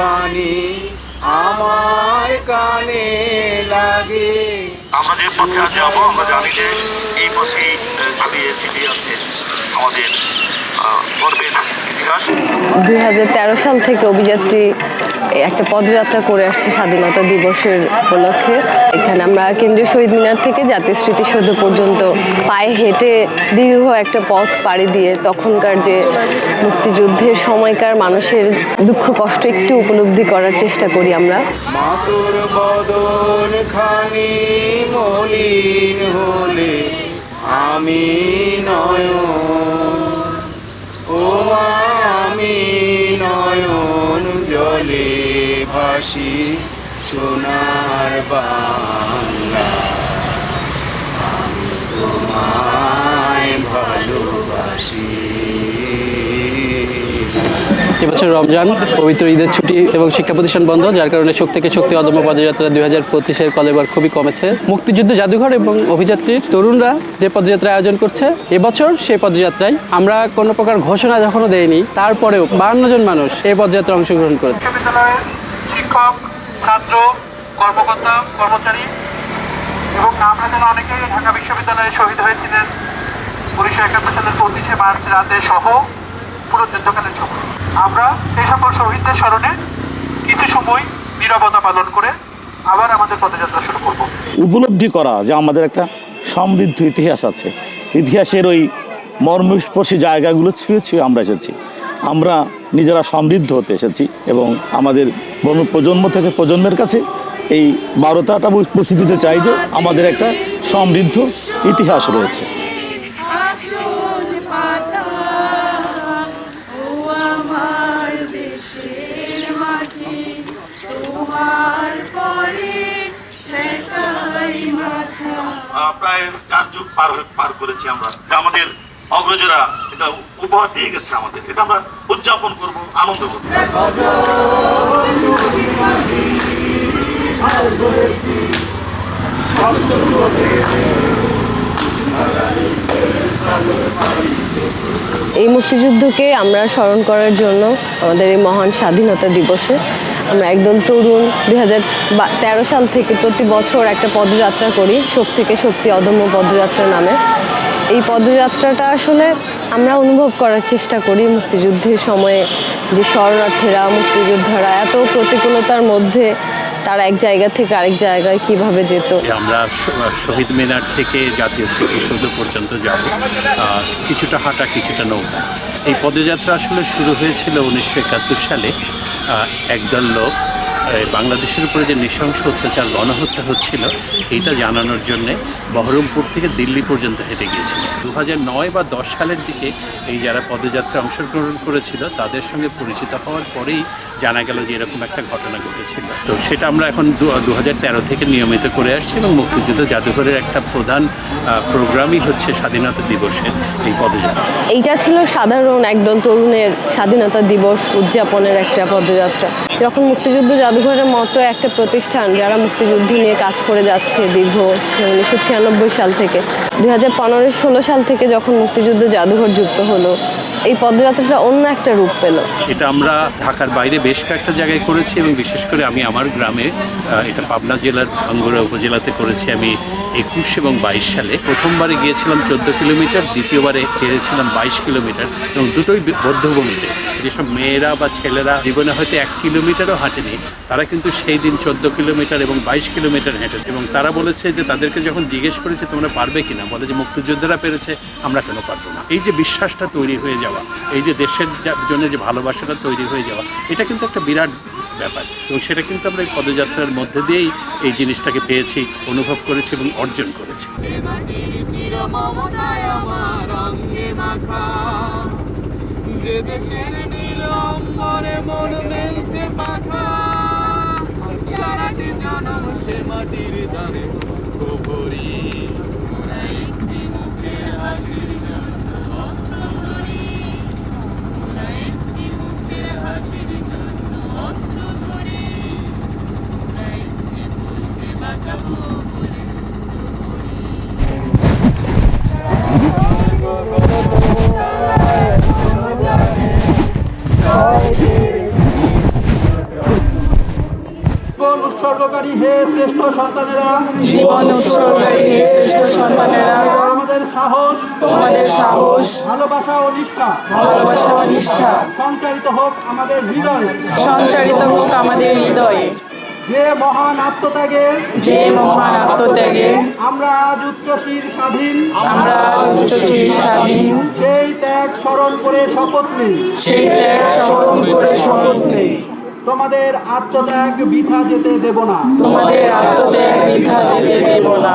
বাণী আমার কানে লাগে। আমরা যে পথে আজ যাব, আমরা জানি যে এই পথে চালিয়ে চিঠি আছে আমাদের দু হাজার তেরো সাল থেকে অভিযাত্রী একটা পদযাত্রা করে আসছে স্বাধীনতা দিবসের উপলক্ষে। এখানে আমরা কেন্দ্রীয় শহীদ মিনার থেকে জাতীয় স্মৃতিসৌধ পর্যন্ত পায়ে হেঁটে দীর্ঘ একটা পথ পাড়ি দিয়ে তখনকার যে মুক্তিযুদ্ধের সময়কার মানুষের দুঃখ কষ্ট একটু উপলব্ধি করার চেষ্টা করি আমরা। আমি নয়ন ভাসি সোনার বাংলা। আমি তোমায় ভালোবাসি। এবছর রমজান পবিত্র ঈদের ছুটি এবং শিক্ষা প্রতিষ্ঠান বন্ধ যার কারণে শোক থেকে শক্তি অদম্য পদযাত্রা দুই হাজার পঁচিশের কলেবার খুবই কমেছে। মুক্তিযুদ্ধ জাদুঘর এবং অভিযাত্রীর তরুণরা যে পদযাত্রা আয়োজন করছে এবছর সেই পদযাত্রায় আমরা কোনো প্রকার ঘোষণা যখনও দেয়নি তারপরেও বাহান্ন জন মানুষ এই পদযাত্রায় অংশগ্রহণ করেছে। শিক্ষক, ছাত্র, কর্মকর্তা, কর্মচারী এবং আমরা যেন অনেকেই ঢাকা বিশ্ববিদ্যালয়ে শহীদ হয়েছিলেন। উনিশশো একাত্তর সালের পঁচিশে মার্চ রাতে সহ পুরো যুদ্ধকালীন সময় আমরা এই সকল শহীদদের স্মরণে কিছু সময় নীরবতা পালন করে আবার আমাদের পদযাত্রা শুরু করব। উপলব্ধি করা যে আমাদের একটা সমৃদ্ধ ইতিহাস আছে। ইতিহাসের ওই মর্মস্পর্শী জায়গাগুলো ছুঁয়ে ছুঁয়ে আমরা এসেছি। আমরা নিজেরা সমৃদ্ধ হতে এসেছি এবং আমাদের প্রজন্ম থেকে প্রজন্মের কাছে এই বারোটাটা পৌঁছে দিতে চাই যে আমাদের একটা সমৃদ্ধ ইতিহাস রয়েছে। প্রায় চার যুগ পার পার করেছি আমরা। আমাদের অগ্রজরা এটা উপহার দিয়ে গেছে আমাদের। এটা আমরা উদযাপন করব, আনন্দ করব। এই মুক্তিযুদ্ধকে আমরা স্মরণ করার জন্য আমাদের এই মহান স্বাধীনতা দিবসে আমরা একদল তরুণ দুই হাজার তেরো সাল থেকে প্রতি বছর একটা পদযাত্রা করি শোক থেকে শক্তি অদম্য পদযাত্রা নামে। এই পদযাত্রাটা আসলে আমরা অনুভব করার চেষ্টা করি মুক্তিযুদ্ধের সময়ে যে শরণার্থীরা, মুক্তিযোদ্ধারা, এত প্রতিকূলতার মধ্যে তারা এক জায়গা থেকে আরেক জায়গায় কীভাবে যেত। আমরা শহীদ মিনার থেকে জাতীয় স্মৃতিসৌধ পর্যন্ত যাব। কিছুটা হাঁটা, কিছুটা নৌকা। এই পদযাত্রা আসলে শুরু হয়েছিল উনিশশো একাত্তর সালে। একদল লোক বাংলাদেশের উপরে যে নৃশংস অত্যাচার, গণহত্যা হচ্ছিল এটা জানানোর জন্যে বহরমপুর থেকে দিল্লি পর্যন্ত হেঁটে গিয়েছিল। দু নয় বা দশ সালের দিকে এই যারা পদযাত্রায় অংশগ্রহণ করেছিল, তাদের সঙ্গে পরিচিত হওয়ার পরেই জানা গেল যে এরকম একটা ঘটনা ঘটেছিল। তো সেটা আমরা এখন দু থেকে নিয়মিত করে আসছি এবং মুক্তিযুদ্ধ জাদুঘরের একটা প্রধান প্রোগ্রামই হচ্ছে স্বাধীনতা দিবসের এই পদযাত্রা। এইটা ছিল সাধারণ একদল তরুণের স্বাধীনতা দিবস উদযাপনের একটা পদযাত্রা। যখন মুক্তিযুদ্ধ জাদুঘরের মতো একটা প্রতিষ্ঠান যারা মুক্তিযুদ্ধ নিয়ে কাজ করে যাচ্ছে দীর্ঘ উনিশশো ছিয়ানব্বই সাল থেকে। দুই হাজার পনেরো ষোলো সাল থেকে যখন মুক্তিযুদ্ধ জাদুঘর যুক্ত হলো এই পদযাত্রাটা অন্য একটা রূপ পেল। এটা আমরা ঢাকার বাইরে বেশ কয়েকটা জায়গায় করেছি এবং বিশেষ করে আমি আমার গ্রামে এটা পাবনা জেলার ভাঙ্গুড়া উপজেলাতে করেছি আমি একুশ এবং বাইশ সালে। প্রথমবারে গিয়েছিলাম চোদ্দ কিলোমিটার, দ্বিতীয়বারে গিয়েছিলাম বাইশ কিলোমিটার এবং দুটোই বদ্ধভূমিতে। যেসব মেয়েরা বা ছেলেরা জীবনে হয়তো এক কিলোমিটারও হাঁটেনি, তারা কিন্তু সেই দিন চোদ্দ কিলোমিটার এবং বাইশ কিলোমিটার হেঁটেছে এবং তারা বলেছে যে তাদেরকে যখন জিজ্ঞেস করেছে তোমরা পারবে কিনা, বলে যে মুক্তিযোদ্ধারা পেরেছে, আমরা কেন পারব না। এই যে বিশ্বাসটা তৈরি হয়ে যাওয়া এই যে দেশের জন্য যে ভালোবাসাটা তৈরি হয়ে যাওয়া এটা কিন্তু একটা বিরাট ব্যাপার। এবং সেটা কিন্তু আমরা এই পদযাত্রার মধ্যে দিয়েই এই জিনিসটাকে পেয়েছি অনুভব করেছি এবং অর্জন করেছি। চির মমতায় আমার অঙ্গে মাখা যে দেশের নীল মন মেলছে পাখা সারাটি জনম সে মাটির দানে খবরি একটি মুখের হাসির উৎসর্গকারী হে শ্রেষ্ঠ সন্তানেরা। জীবন উৎসর্গকারী হে শ্রেষ্ঠ সন্তানেরা। আমাদের সাহস তোমাদের সাহস ভালোবাসা ও নিষ্ঠা। ভালোবাসা ও নিষ্ঠা। সঞ্চারিত হোক আমাদের হৃদয়ে। সঞ্চারিত হোক আমাদের হৃদয়ে। যে মহান আত্মত্যাগে যে মহান আত্মত্যাগে আমরা আজ উচ্চশীল স্বাধীন। আমরা আজ উচ্চশীল স্বাধীন। সেই ত্যাগ স্মরণ করে শপথ নিই। সেই ত্যাগ স্মরণ করে শপথ নেই। তোমাদের আত্মত্যাগ বৃথা যেতে দেব না। তোমাদের আত্মত্যাগ বৃথা যেতে দেব না।